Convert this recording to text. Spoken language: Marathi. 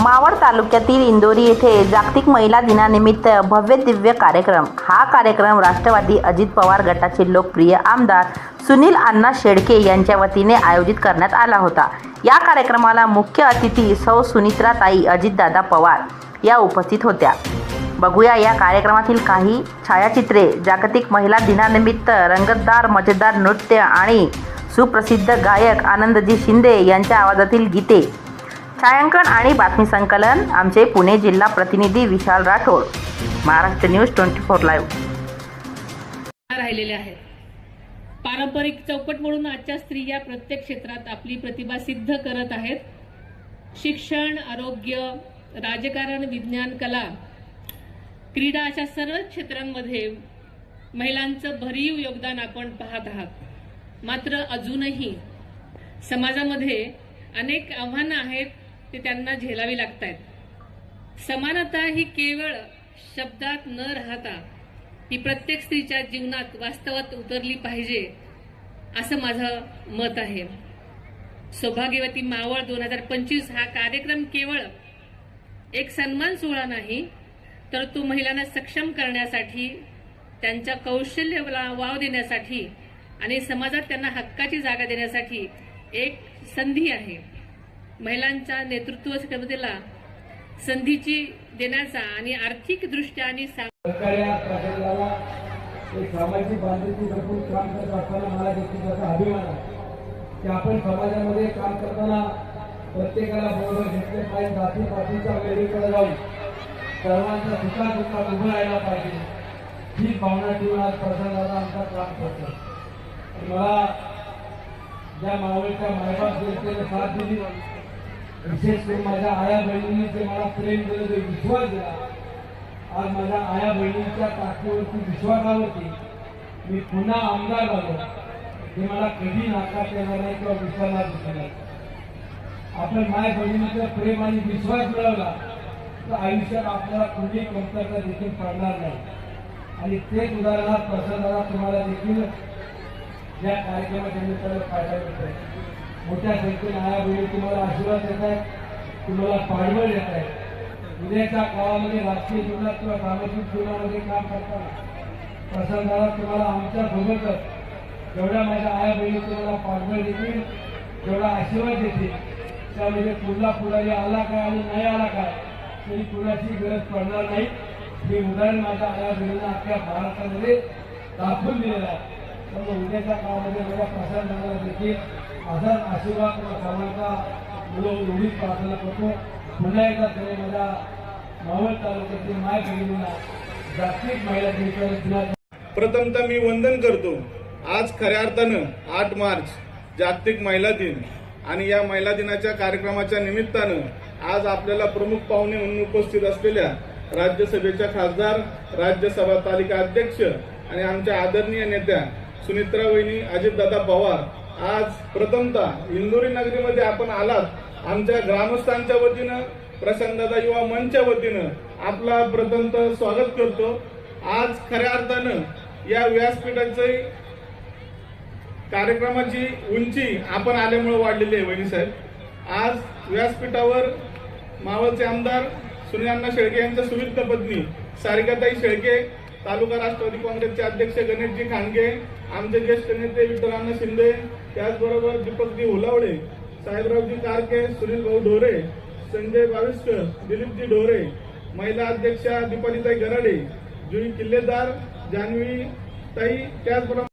मावळ तालुक्यातील इंदोरी येथे जागतिक महिला दिनानिमित्त भव्य दिव्य कार्यक्रम. हा कार्यक्रम राष्ट्रवादी अजित पवार गटाचे लोकप्रिय आमदार सुनील अण्णा शेळके यांच्या वतीने आयोजित करण्यात आला होता. या कार्यक्रमाला मुख्य अतिथी सौ सुनित्राताई अजितदादा पवार या उपस्थित होत्या. बघूया या कार्यक्रमातील काही छायाचित्रे. जागतिक महिला दिनानिमित्त रंगतदार मजेदार नृत्य आणि सुप्रसिद्ध गायक आनंदजी शिंदे यांच्या आवाजातील गीते छायांकन आणि बातमी संकलन आमचे पुणे जिल्हा प्रतिनिधी Vishal Rathod. Maharashtra news twenty four live. राहिलेले आहेत. पारंपरिक चौकट म्हणून आजच्या स्त्रिया प्रत्येक क्षेत्रात आपली प्रतिभा सिद्ध करत आहेत. शिक्षण आरोग्य राजकारण विज्ञान कला क्रीडा अशा सर्व क्षेत्रांमध्ये महिलांचं भरीव योगदान आपण पाहत आहात. मात्र अजूनही समाजामध्ये अनेक आव्हानं आहेत. ते त्यांना झेलावी लागत आहेत समानता ही केवळ शब्दात न राहता ही प्रत्येक स्त्रीच्या जीवनात वास्तवात उतरली पाहिजे असं माझं मत आहे. सौभाग्यवती मावळ दोन हजार पंचवीस हा कार्यक्रम केवळ एक सन्मान सोहळा नाही तर तो महिलांना सक्षम करण्यासाठी त्यांच्या कौशल्याला वाव देण्यासाठी आणि समाजात त्यांना हक्काची जागा देण्यासाठी एक संधी आहे. महिलांच्या नेतृत्व क्षमतेला संधीची देण्याचा आणि आर्थिकदृष्ट्या आणि सामाजिक बांधिलकी भरपूर काम करत असताना मला देखील त्याचा अभिमान आहे. की आपण समाजामध्ये काम करताना प्रत्येकाला बरोबर घेतले पाहिजे जाती पातीच्या वेळीकडे जाऊन सर्वांचा सुखात दुःखात उभं राहायला पाहिजे. ही भावना ठेवून आज प्रसादाला आमचा काम करतो मला ज्या मावळीच्या मायबाप जनतेने साथ दिली. विशेष करून माझ्या आया बहिणींनी जे मला प्रेम दिलं जे विश्वास दिला आज माझ्या आया बहिणींच्या ताकदीवरती विश्वासावरती मी पुन्हा आमदार झालो. हे मला कधी नाकारता येणार नाही किंवा विसरणार दिसणार आपण माय बहिणीचा प्रेम आणि विश्वास मिळवला तर आयुष्यात आपल्याला कुठली कमतरता देखील पडणार नाही. आणि तेच उदाहरणात प्रसादाला तुम्हाला देखील या कार्यक्रमाच्या निमित्तानं फायदा मिळतोय मोठ्या संख्येने आया बहिणी तुम्हाला आशीर्वाद देत आहेत. तुम्हाला पाठबळ देत आहेत. उद्याच्या काळामध्ये राजकीय जीवनात किंवा सामाजिक जीवनामध्ये काम करताना प्रसंगाला तुम्हाला आमच्या सोबतच जेवढ्या माझ्या आया बहिणी तुम्हाला पाठबळ देतील जेवढा आशीर्वाद देतील त्यामध्ये पुढला पुढारी आला काय आणि नाही आला काय तरी कुणाची गरज पडणार नाही. हे उदाहरण माझ्या आया बहिणींना अख्ख्या महाराष्ट्रामध्ये दाखवून दिलेलं आहे. त्यामुळे उद्याच्या काळामध्ये माझ्या प्रसाद देखील असाच आशीर्वाद किंवा समानता मुलं एवढीच प्रार्थना करतो. पुन्हा एकदा तरी माझ्या मावळ तालुक्यातील माय बहिणींना जागतिक महिला दिनाच्या प्रथमतः मी वंदन करतो. आज खऱ्या अर्थानं आठ मार्च जागतिक महिला दिन. आणि या महिला दिनाच्या कार्यक्रमाच्या निमित्तानं आज आपल्याला प्रमुख पाहुणे म्हणून उपस्थित असलेल्या राज्यसभेच्या खासदार राज्यसभा तालिका अध्यक्ष आणि आमच्या आदरणीय नेत्या सुनित्रा वहिनी अजितदादा पवार आज प्रथमतः इंदोरी नगरीमध्ये आपण आलात. आमच्या ग्रामस्थांच्या वतीनं प्रसन्नता युवा मंचच्या वतीनं आपला प्रथमतः स्वागत करतो. आज खऱ्या अर्थानं या व्यासपीठाचे कार्यक्रमाची उंची आपण आल्यामुळे वाढलेली आहे वहिनी साहेब. आज व्यासपीठावर मावळचे आमदार सुनीलांना शेळके यांच्या सुविध पत्नी सारिकाताई शेळके तालुका राष्ट्रवादी काँग्रेसचे अध्यक्ष गणेशजी खांडगे आमचे ज्येष्ठ नेते विठ्ठलांना शिंदे त्याचबरोबर दीपकजी हुलावडे साहेबरावजी कारके सुनील भाऊ ढोरे संजय बाविस्कर दिलीपजी ढोरे महिला अध्यक्षा दीपालीताई गराडे जुई किल्लेदार जान्हवी ताई त्याचबरोबर